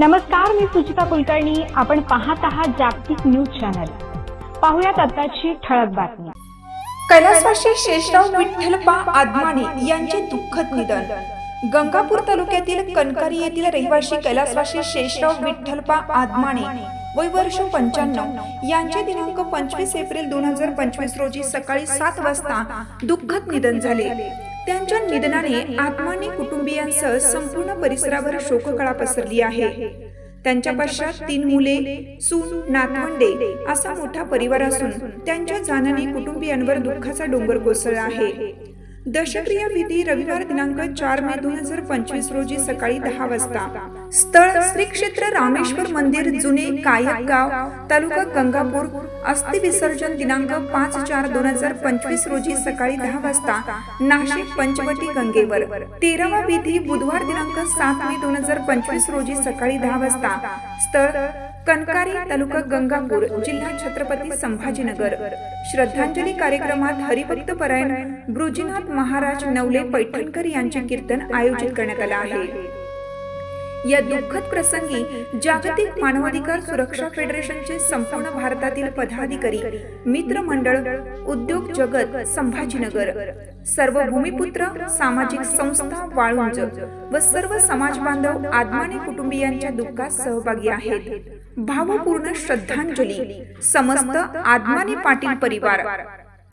नमस्कार मी सुचिता कुलकर्णी. आपण पाहत आहात जागतिक न्यूज चॅनल. पाहुयात आताची ठळक बातमी कैलासवासी शेषराव विठ्ठलपा आदमाने यांचे दुःखद निधन. गंगापूर तालुक्यातील कणकारी येथील रहिवासी कैलासवासी शेषराव विठ्ठलपा आदमाने वय वर्ष पंच्याण्णव यांचे दिनांक पंचवीस एप्रिल दोन हजार पंचवीस रोजी सकाळी सात वाजता दुःखद निधन झाले. त्यांच्या निधनाने आत्माने कुटुंबियांसह संपूर्ण परिसरावर शोककळा पसरली आहे. त्यांच्या पश्चात तीन मुले सून नातवंडे असा मोठा परिवार असून त्यांच्या जाण्याने कुटुंबियांवर दुःखाचा डोंगर कोसळला आहे. दशक्रिया विधी रविवार दिनांक चार मे दोन हजार पंचवीस रोजी सकाळी दहा वाजता. स्थळ श्री क्षेत्र रामेश्वर मंदिर जुने कायक गाव तालुका गंगापूर अस्थि विसर्जन दिनांक पाच चार दोन हजार पंचवीस रोजी सकाळी दहा वाजता नाशिक पंचवटी गंगेवर. तेरावा विधी बुधवार दिनांक सात मे दोन हजार पंचवीस रोजी सकाळी दहा वाजता. स्थळ कनकारी तालुका गंगापूर जिल्हा छत्रपती संभाजीनगर. श्रद्धांजली कार्यक्रमात हरिभक्त परायण ब्रुजीनाथ महाराज नवले पैठणकर यांचे कीर्तन आयोजित करण्यात आलं आहे. या दुःखद प्रसंगी जागतिक मानवाधिकार सुरक्षा फेडरेशनचे संपूर्ण भारतातील पदाधिकारी मित्र मंडळ उद्योग जगत संभाजीनगर सर्व भूमिपुत्र सामाजिक संस्था वाळुंज व सर्व समाज बांधव आदमाने कुटुंबियांच्या दुःखात सहभागी आहेत. भावपूर्ण श्रद्धांजली समस्त आदमाने पाटील परिवार.